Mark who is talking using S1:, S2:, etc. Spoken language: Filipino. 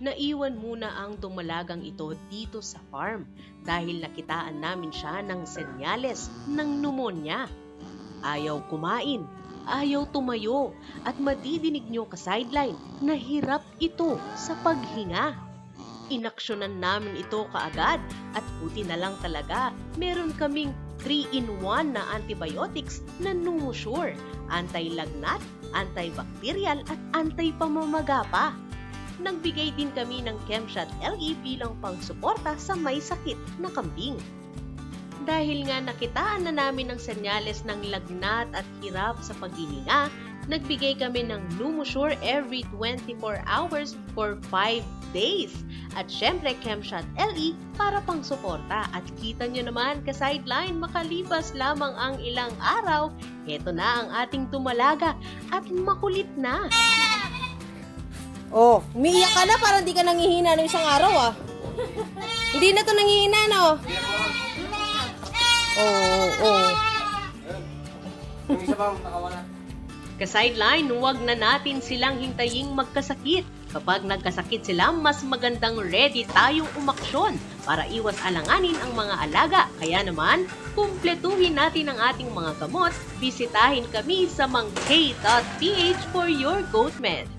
S1: naiwan muna ang dumalagang ito dito sa farm dahil nakitaan namin siya ng senyales ng pneumonia. Ayaw kumain, ayaw tumayo, at madidinig nyo ka-sideline na hirap ito sa paghinga. Inaksyonan namin ito kaagad at buti na lang talaga meron kaming 3-in-1 na antibiotics na Numusure, anti-lagnat, antibacterial at anti-pamamaga pa. Nagbigay din kami ng Chemshot LE bilang pangsuporta sa may sakit na kambing. Dahil nga nakitaan na namin ng senyales ng lagnat at hirap sa paghihinga, nagbigay kami ng Numusure every 24 hours for 5 days. At syempre, Chemshot LE para pang suporta. At kita nyo naman, ka-sideline, makalipas lamang ang ilang araw, heto na ang ating tumalaga at makulit na.
S2: Oh, umiiyak ka na parang di ka nangihina ng isang araw ah. Hindi na to nangihina no. Oo, oo.
S3: Yung isa pa, nakawala.
S1: Ka-sideline, huwag na natin silang hintaying magkasakit. Kapag nagkasakit sila, mas magandang ready tayong umaksyon para iwas alanganin ang mga alaga. Kaya naman, kumpletuhin natin ang ating mga gamot, bisitahin kami sa mangk.ph for your goat med.